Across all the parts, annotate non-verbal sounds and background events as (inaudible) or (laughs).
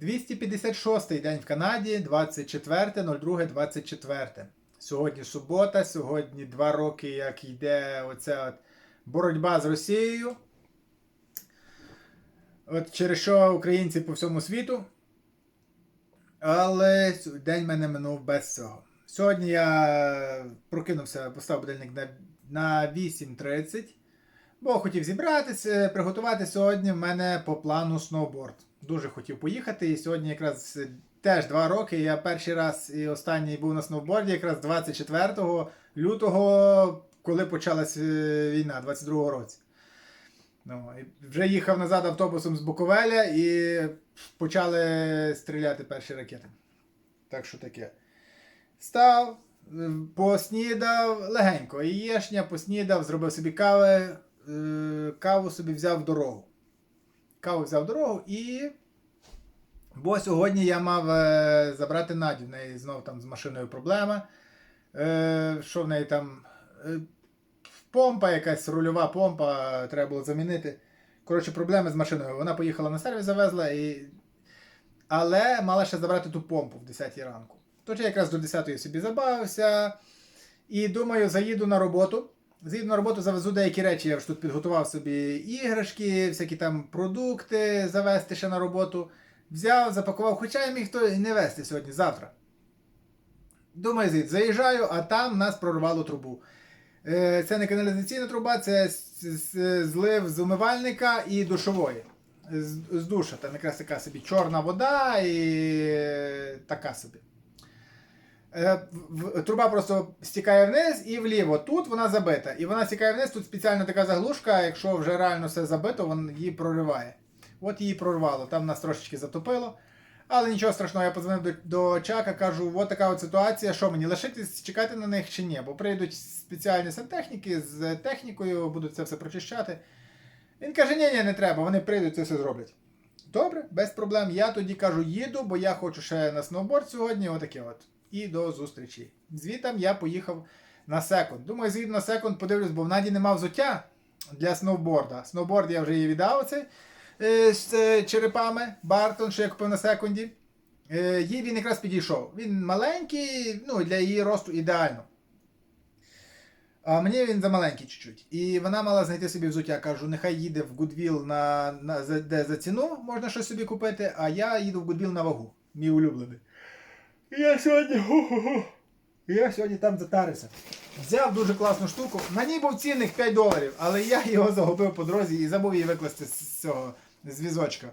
256 день в Канаді, 24.02.24. Сьогодні субота, сьогодні два роки, як йде оця от боротьба з Росією. От через що українці по всьому світу. Але день мене минув без цього. Сьогодні я прокинувся, поставив будильник на, на 8.30, бо хотів зібратися, приготувати сьогодні в мене по плану сноуборд. Дуже хотів поїхати. І сьогодні якраз е, теж два роки. Я перший раз і останній був на сноуборді, якраз 24 лютого, коли почалась е, війна, 22 році. Ну, і вже їхав назад автобусом з Буковеля і почали стріляти перші ракети. Так що таке. Став, е, поснідав легенько. Яєшня, поснідав, зробив собі кави, каву собі взяв в дорогу. Каву взяв дорогу і. Бо сьогодні я мав е, забрати Надю. В неї знов там з машиною проблема. Е, що в неї там? Е, помпа, якась рульова помпа, треба було замінити. Коротше, проблеми з машиною. Вона поїхала на сервіс, завезла, і... але мала ще забрати ту помпу в 10 ранку. Тож я якраз до 10 собі забавився. І думаю, заїду на роботу. На роботу, завезу деякі речі. Я вже тут підготував собі іграшки, всякі там продукти завести ще на роботу. Взяв, запакував, хоча я міг то і не вести сьогодні, завтра. Думаю, заїду. заїжджаю, а там нас прорвало трубу. Е, Це не каналізаційна труба, це злив з умивальника і душової. З, з душа. Там якраз така собі чорна вода і е, така собі. Е, Труба просто стікає вниз і вліво. Тут вона забита. І вона стікає вниз, тут спеціальна така заглушка, якщо вже реально все забито, вона її прориває. От її прорвало, там нас трошечки затопило. Але нічого страшного, я позвонив до, до Чака, кажу, от така от ситуація, що мені лишитись, чекати на них чи ні? Бо прийдуть спеціальні сантехніки з технікою, будуть це все прочищати. Він каже, ні, ні, не треба, вони прийдуть, це все зроблять. Добре, без проблем. Я тоді кажу, їду, бо я хочу ще на сноуборд сьогодні, отаке от. І до зустрічі. Звітом я поїхав на секунд. Думаю, з'їду на секунд, подивлюсь, бо в Наді нема взуття для сноуборда. Сноуборд я вже їй віддав оцей е, з е, черепами, Бартон, що я купив на секунді. Е, Їй він якраз підійшов. Він маленький, ну, для її росту ідеально. А мені він замаленький чуть-чуть. І вона мала знайти собі взуття. Кажу, нехай їде в Goodwill, на, на, де за ціну можна щось собі купити, а я їду в Goodwill на вагу. Мій улюблений. Я сьогодні. Я сьогодні там затарився. Взяв дуже класну штуку. На ній був цінник 5 доларів, але я його загубив по дорозі і забув її викласти з цього з візочка.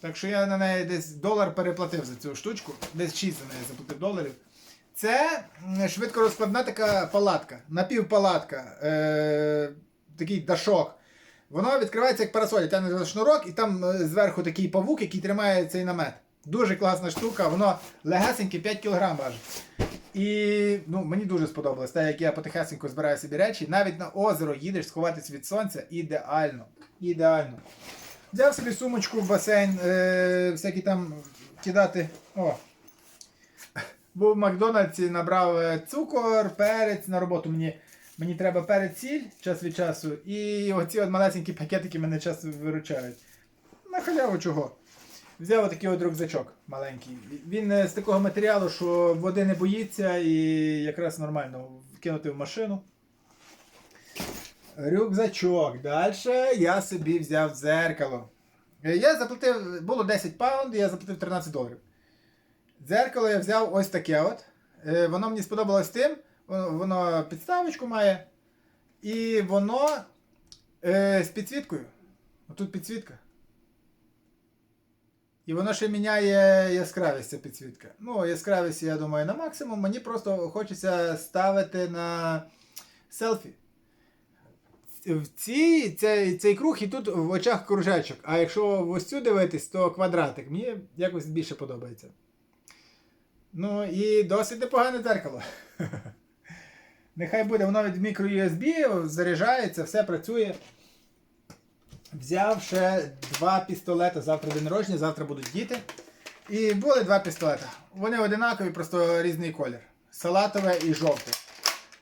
Так що я на неї десь долар переплатив за цю штучку, десь 6 за неї заплатив доларів. Це швидко розкладна така палатка, напівпалатка, е, такий дашок. Воно відкривається як парасоль, тягне за шнурок, і там е, зверху такий павук, який тримає цей намет. Дуже класна штука, воно легесеньке 5 кг важить. І ну, мені дуже сподобалось, те, як я потихесенько збираю собі речі. Навіть на озеро їдеш сховатись від сонця ідеально. Ідеально. Взяв собі сумочку в басейн, е, всякі там кидати. О. Був в Макдональдсі, набрав е, цукор, перець на роботу. Мені, мені треба перець сіль час від часу. І оці от малесенькі пакетики мене часто виручають. На халяву чого? Взяв отакий от рюкзачок маленький. Він е, з такого матеріалу, що води не боїться і якраз нормально вкинути в машину. Рюкзачок. Далі я собі взяв дзеркало. Е, Я заплатив, було 10 паунд, я заплатив 13 доларів. Дзеркало я взяв ось таке от. Е, Воно мені сподобалось тим, воно підставочку має. І воно е, з підсвіткою. Отут підсвітка. І воно ще міняє яскравість ця підсвітка. Ну, яскравість, я думаю, на максимум. Мені просто хочеться ставити на селфі. В цій, цей, цей круг і тут в очах кружечок. А якщо ось цю дивитись, то квадратик. Мені якось більше подобається. Ну і досить непогане дзеркало. (laughs) Нехай буде, воно від мікро-USB, заряджається, все працює. Взяв ще два пістолети. Завтра день народження, завтра будуть діти. І були два пістолета. Вони одинакові, просто різний колір. Салатове і жовте.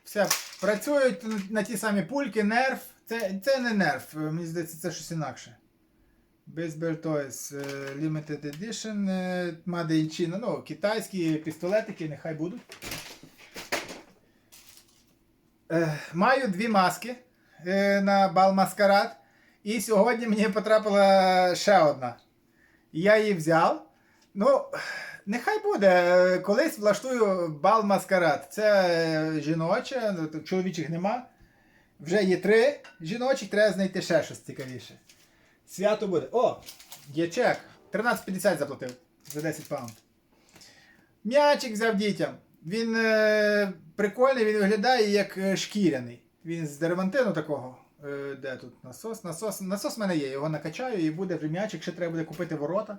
Все, працюють на ті самі пульки, нерв. Це, це не нерв, мені здається, це щось інакше. Baseball Toys е, Limited Edition е, Made in China. Ну, китайські пістолетики, нехай будуть. Е, Маю дві маски е, на бал маскарад. І сьогодні мені потрапила ще одна. Я її взяв. Ну, нехай буде. Колись влаштую бал маскарад. Це жіноче, чоловічих нема. Вже є три жіночих, треба знайти ще щось цікавіше. Свято буде. О! Є чек. 13,50 заплатив за 10 паунд. М'ячик взяв дітям. Він е, прикольний, він виглядає як е, шкіряний. Він з деревантину такого. Е, де тут насос? Насос насос в мене є, його накачаю і буде вже м'ячик, ще треба буде купити ворота.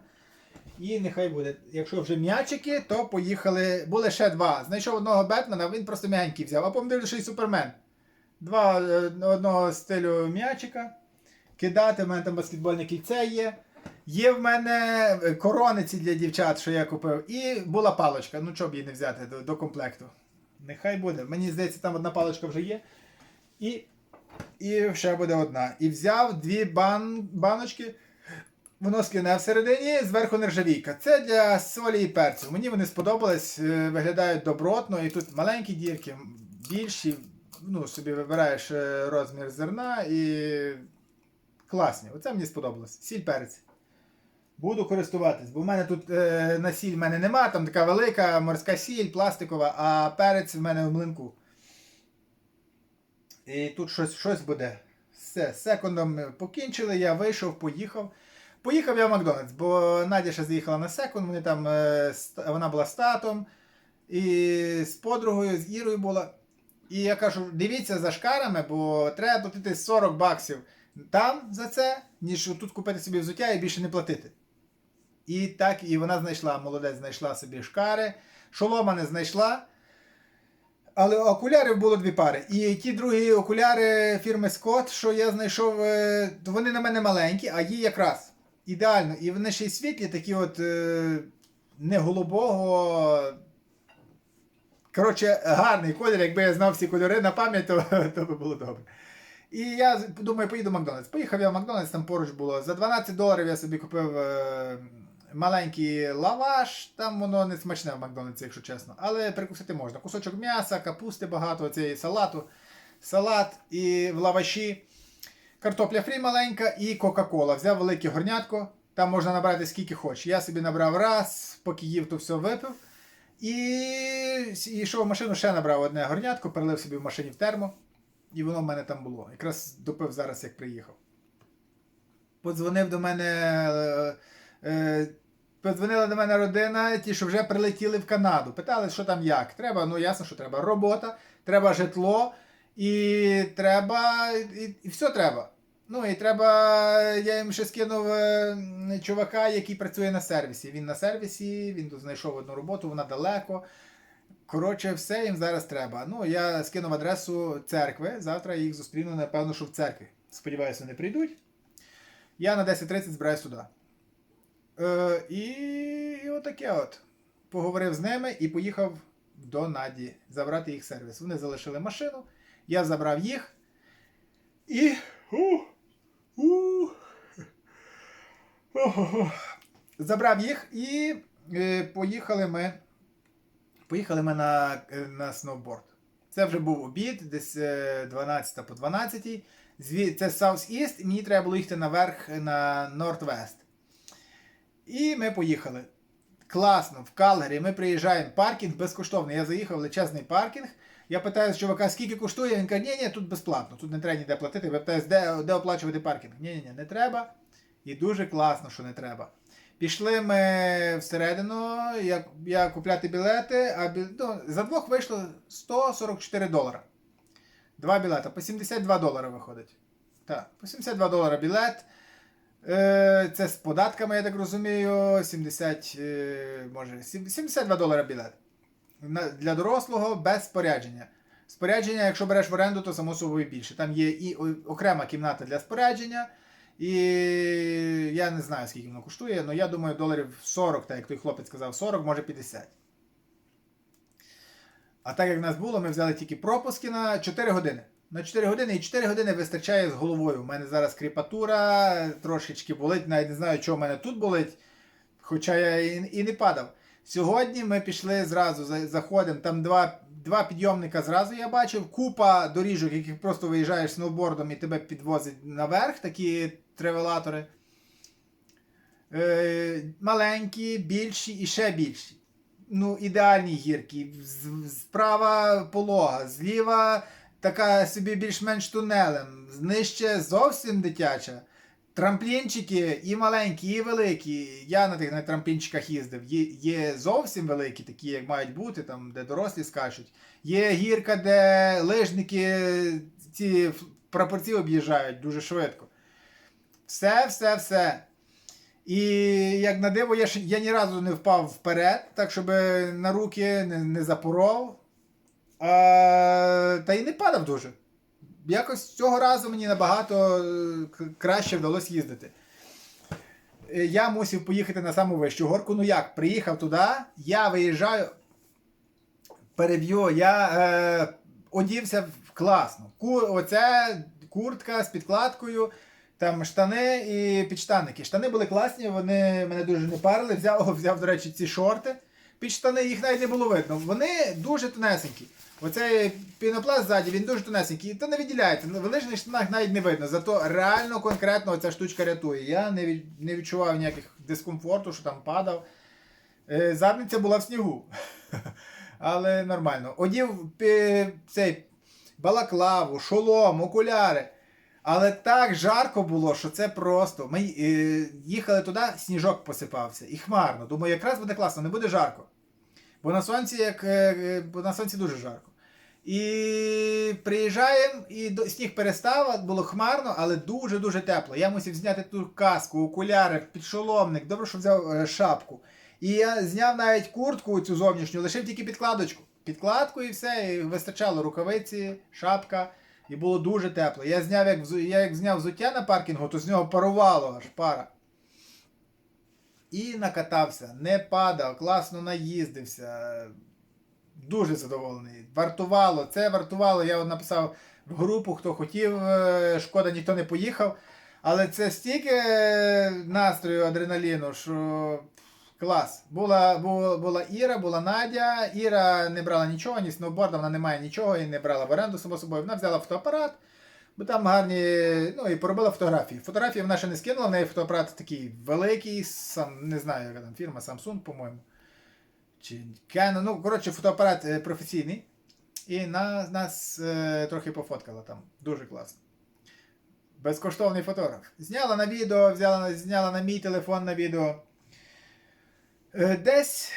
І нехай буде. Якщо вже м'ячики, то поїхали. Були ще два. Знайшов одного Бетмена, він просто м'ягенький взяв. А потім дивлюсь, що і Супермен. Два е, одного стилю м'ячика. Кидати, в мене там баскетбольне кільце є. Є в мене корониці для дівчат, що я купив. І була паличка. Ну, чого б її не взяти до, до комплекту. Нехай буде. Мені здається, там одна паличка вже є. І, і ще буде одна. І взяв дві бан, баночки. Воно скляне всередині, зверху нержавійка. Це для солі і перцю. Мені вони сподобались, е, виглядають добротно, і тут маленькі дірки, більші. Ну, собі вибираєш е, розмір зерна і класні. Оце мені сподобалось. Сіль перець. Буду користуватись, бо в мене тут е, на сіль в мене нема, там така велика морська сіль, пластикова, а перець в мене в млинку. І тут щось, щось буде. Все, з секундом покінчили, я вийшов, поїхав. Поїхав я в Макдональдс, бо Надя ще заїхала на секунд, вони там, е, вона була з татом, і з подругою, з Ірою була. І я кажу, дивіться за шкарами, бо треба платити 40 баксів там за це, ніж тут купити собі взуття і більше не платити. І так, і вона знайшла, молодець, знайшла собі шкари, шолома не знайшла. Але окулярів було дві пари. І ті другі окуляри фірми Scott, що я знайшов, е, вони на мене маленькі, а їй якраз ідеально. І вони ще й світлі, такі от е, не голубого. Коротше, гарний колір. Якби я знав всі кольори на пам'ять, то, то би було добре. І я думаю, поїду в Макдональдс. Поїхав я в Макдональдс, там поруч було. За 12 доларів я собі купив е, маленький лаваш. Там воно не смачне в Макдональдсі, якщо чесно. Але прикусити можна. Кусочок м'яса, капусти багато, цієї салату, салат і в лаваші. Картопля фрі маленька і Кока-Кола. Взяв велике горнятко. Там можна набрати скільки хочеш. Я собі набрав раз, поки їв, то все випив. І йшов в машину, ще набрав одне горнятко, перелив собі в машині в термо. І воно в мене там було. Якраз допив зараз, як приїхав. Подзвонив до мене. Е, е, подзвонила до мене родина, ті, що вже прилетіли в Канаду. Питали, що там як. Треба, ну ясно, що треба робота, треба житло, і треба. І, і все треба. Ну і треба. Я їм ще скинув е, чувака, який працює на сервісі. Він на сервісі, він тут знайшов одну роботу, вона далеко. Коротше, все їм зараз треба. Ну, я скинув адресу церкви. Завтра їх зустріну, напевно, що в церкві. Сподіваюся, вони прийдуть. Я на 10.30 збираюсь туди. Е, і, і отаке от. Поговорив з ними і поїхав до Наді забрати їх сервіс. Вони залишили машину, я забрав їх. І. У, у. Забрав їх і е, поїхали ми. Поїхали ми на, е, на сноуборд. Це вже був обід, десь е, 12 по 12. Це South East, і мені треба було їхати наверх на Northwest. І ми поїхали. Класно, в Калгарі ми приїжджаємо, паркінг безкоштовний. Я заїхав в величезний паркінг. Я питаю з чувака, скільки коштує. Він каже, ні, ні, тут безплатно, тут не треба ніде платити. Я питаю, де, де оплачувати паркінг? Ні, ні, ні, не треба. І дуже класно, що не треба. Пішли ми всередину, я, я купляти білети, а ну, за двох вийшло 144 долара. Два білета, по 72 долара виходить. Так, по 72 долара білет. Е, це з податками, я так розумію. 70, е, може, 72 долара білет. Для дорослого без спорядження. Спорядження, якщо береш в оренду, то само собою більше. Там є і окрема кімната для спорядження. І я не знаю, скільки воно коштує, але я думаю, доларів 40, так як той хлопець сказав, 40, може 50. А так як в нас було, ми взяли тільки пропуски на 4 години. На 4 години і 4 години вистачає з головою. У мене зараз кріпатура трошечки болить, навіть не знаю, що в мене тут болить, хоча я і, і не падав. Сьогодні ми пішли зразу, заходимо, там два, два підйомника зразу я бачив, купа доріжок, яких просто виїжджаєш сноубордом і тебе підвозить наверх, такі тревелатори. Е, маленькі, більші і ще більші. Ну, ідеальні гірки. Справа полога, зліва така собі більш-менш тунелем, нижче зовсім дитяча. Трамплінчики і маленькі, і великі. Я на тих на трамплінчиках їздив. Є, є зовсім великі, такі, як мають бути, там, де дорослі скачуть. Є гірка, де лижники ці прапорці об'їжджають дуже швидко. Все, все, все. І як на диво, я, я ні разу не впав вперед, так щоб на руки не, не запоров. А, та й не падав дуже. Якось цього разу мені набагато е, краще вдалося їздити. Е, Я мусив поїхати на саму вищу горку. Ну як, приїхав туди, я виїжджаю, переб'ю, я е, одівся класно. Ку, оце куртка з підкладкою, там штани і підштанники. Штани були класні, вони мене дуже не парили. Взяв, (laughs) взяв, до речі, ці шорти. Під штани їх навіть не було видно. Вони дуже тонесенькі. Оцей пінопласт ззаді, він дуже тонесенький. То не виділяється. В лижних штанах навіть не видно. Зато реально конкретно оця штучка рятує. Я не, від, не відчував ніяких дискомфорту, що там падав. Е, Задниця була в снігу. (laughs) Але нормально. Одів цей балаклаву, шолом, окуляри. Але так жарко було, що це просто. Ми е, їхали туди, сніжок посипався. І хмарно. Думаю, якраз буде класно, не буде жарко. Бо на сонці, як, е, е, бо на сонці дуже жарко. І приїжджаємо, і до- сніг перестав, було хмарно, але дуже-дуже тепло. Я мусив зняти ту каску, окуляри, підшоломник, добре, що взяв шапку. І я зняв навіть куртку цю зовнішню, лишив тільки підкладочку. Підкладку і все, і вистачало рукавиці, шапка. І було дуже тепло. Я зняв, як, я як зняв взуття на паркінгу, то з нього парувало аж пара. І накатався, не падав, класно наїздився. Дуже задоволений. Вартувало, це вартувало. Я от написав в групу, хто хотів, е, шкода, ніхто не поїхав. Але це стільки е, настрою, адреналіну, що клас. Була, була, була Іра, була Надя. Іра не брала нічого, ні сноуборда, вона не має нічого і не брала в оренду само собою. Вона взяла фотоапарат, бо там гарні, ну і поробила фотографії. Фотографії вона ще не скинула, в неї фотоапарат такий великий, сам, не знаю, яка там фірма, Samsung, по-моєму. Чи Canon, ну, коротше, фотоапарат е, професійний. І на, нас е, трохи пофоткала там. Дуже класно. Безкоштовний фотограф. Зняла на відео, взяла, зняла на мій телефон на відео. Е, Десь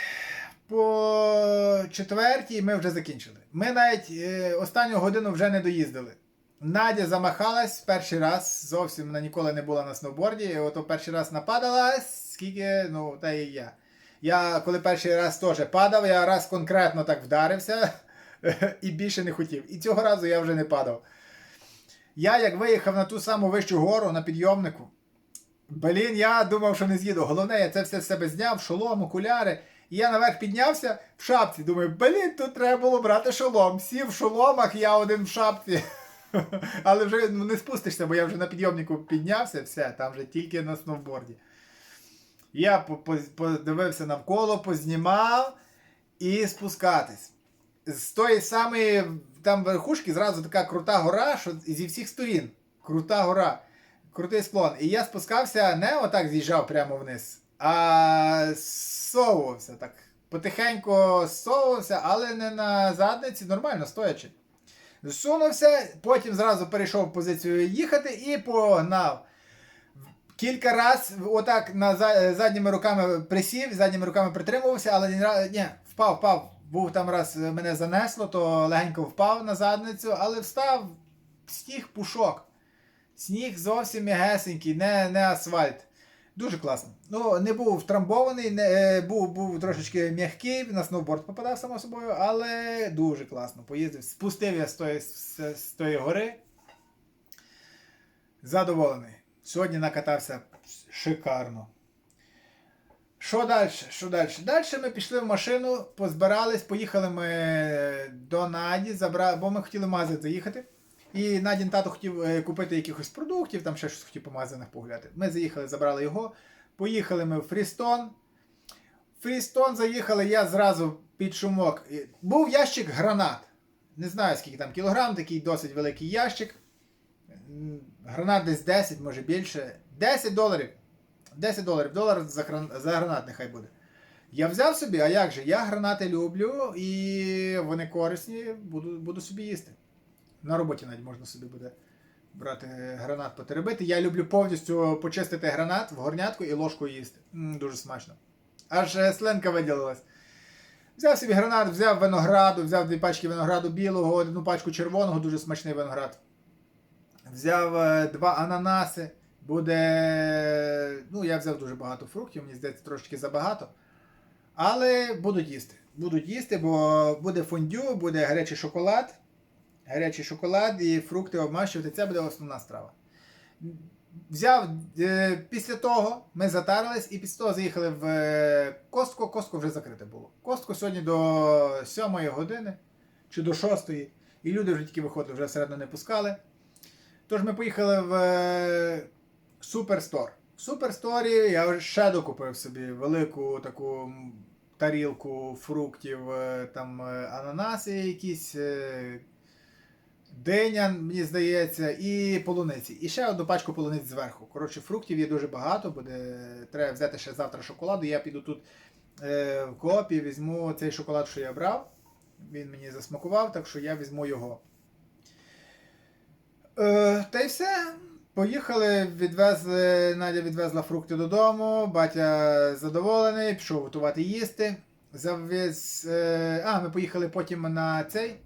по четвертій ми вже закінчили. Ми навіть е, останню годину вже не доїздили. Надя замахалась перший раз, зовсім вона ніколи не була на сноуборді. Ото перший раз нападала, скільки, ну, та і я. Я коли перший раз теж падав, я раз конкретно так вдарився (laughs) і більше не хотів. І цього разу я вже не падав. Я як виїхав на ту саму вищу гору на підйомнику. Блін, я думав, що не з'їду. Головне, я це все з себе зняв, шолом, окуляри. І я наверх піднявся в шапці. Думаю, блін, тут треба було брати шолом. Всі в шоломах, я один в шапці. (laughs) Але вже ну, не спустишся, бо я вже на підйомнику піднявся, все, там вже тільки на сноуборді. Я по- по- подивився навколо, познімав і спускатись. З тої самої там верхушки зразу така крута гора, що зі всіх сторін. Крута гора. Крутий склон. І я спускався, не отак з'їжджав прямо вниз, а совувався так. Потихеньку совувався, але не на задниці, нормально стоячи. Зсунувся, потім зразу перейшов в позицію їхати і погнав. Кілька раз отак на за- задніми руками присів, задніми руками притримувався, але ні, впав, впав. Був там раз е, мене занесло, то легенько впав на задницю, але встав сніг пушок. Сніг зовсім м'ягесенький, не, не асфальт. Дуже класно. Ну, не був втрамбований, не, е, був, був трошечки м'який, на сноуборд попадав само собою, але дуже класно. Поїздив, спустив я з тої, з, тої гори. Задоволений. Сьогодні накатався шикарно. Що далі? Що далі? Далі ми пішли в машину, позбирались, поїхали ми до Наді, забра... бо ми хотіли в магазин заїхати. І Надін тато хотів е, купити якихось продуктів, там ще щось хотів по магазинах погуляти. Ми заїхали, забрали його. Поїхали ми в Фрістон. В Фрістон заїхали, я зразу під шумок. Був ящик гранат. Не знаю, скільки там кілограм, такий досить великий ящик. Гранат десь 10, може більше. 10 доларів. 10 доларів. Долар за, гран- за гранат нехай буде. Я взяв собі, а як же? Я гранати люблю і вони корисні, буду, буду собі їсти. На роботі навіть можна собі буде брати гранат потеребити. Я люблю повністю почистити гранат в горнятку і ложкою їсти. М, дуже смачно. Аж е, сленка виділилась. Взяв собі гранат, взяв винограду, взяв дві пачки винограду білого, одну пачку червоного, дуже смачний виноград. Взяв е, два ананаси. Буде. Ну, я взяв дуже багато фруктів, мені здається, трошки забагато. Але будуть їсти. Будуть їсти, бо буде фондю, буде гарячий шоколад. Гарячий шоколад і фрукти обмащувати. Це буде основна страва. Взяв е, після того, ми затарились і після того заїхали в е, Костко. Костко вже закрите було. Костко сьогодні до 7 години чи до 6. І люди вже тільки виходили, вже всередину не пускали. Тож ми поїхали в е, Суперстор. В Суперсторі я ще докупив собі велику таку тарілку фруктів, там ананаси якісь, диня, мені здається, і полуниці. І ще одну пачку полуниць зверху. Коротше, фруктів є дуже багато, буде, треба взяти ще завтра шоколаду. Я піду тут е, в коопі, візьму цей шоколад, що я брав. Він мені засмакував, так що я візьму його. Е, та й все. Поїхали, відвезли, Надя відвезла фрукти додому, батя задоволений, пішов готувати їсти. Завіз, е, а, ми поїхали потім на цей.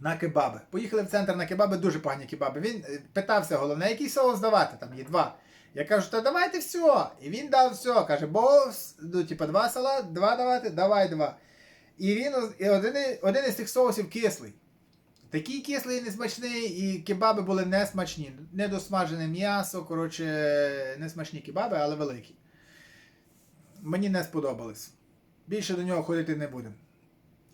На кебаби. Поїхали в центр на кебаби, дуже погані кебаби. Він е, питався головне, який соус давати, там є два. Я кажу, та давайте все. І він дав все. Каже, бо ну, типа, два салат, два давати, давай два. І він і один, один із тих соусів кислий. Такий кислий несмачний, і кебаби були несмачні. Недосмажене м'ясо, коротше, несмачні кебаби, але великі. Мені не сподобались. Більше до нього ходити не будемо.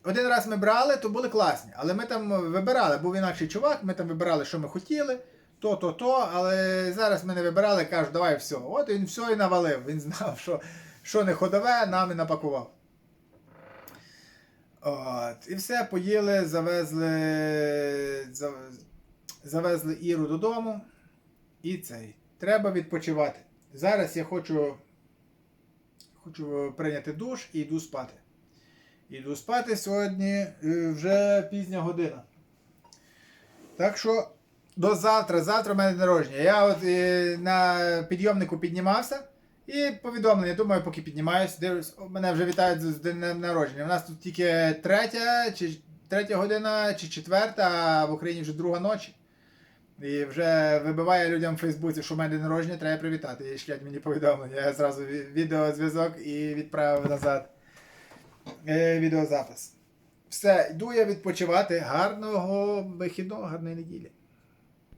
Один раз ми брали, то були класні, але ми там вибирали, був інакший чувак, ми там вибирали, що ми хотіли, то, то, то, але зараз ми не вибирали, кажуть, давай все. От він все і навалив. Він знав, що, що не ходове, нам і напакував. От, і все, поїли, завезли, завезли Іру додому. І цей. Треба відпочивати. Зараз я хочу, хочу прийняти душ і йду спати. Йду спати сьогодні е, вже пізня година. Так що до завтра. Завтра в мене народження. Я от е, на підйомнику піднімався і повідомлення. Думаю, поки піднімаюсь, дивлюсь, мене вже вітають з днем народження. У нас тут тільки третя, чи третя година, чи четверта, а в Україні вже друга ночі. І вже вибиває людям в Фейсбуці, що в мене народження, треба привітати. І шлять мені повідомлення. Я зразу відеозв'язок і відправив назад е, відеозапис. Все, йду я відпочивати. Гарного вихідного, гарної неділі.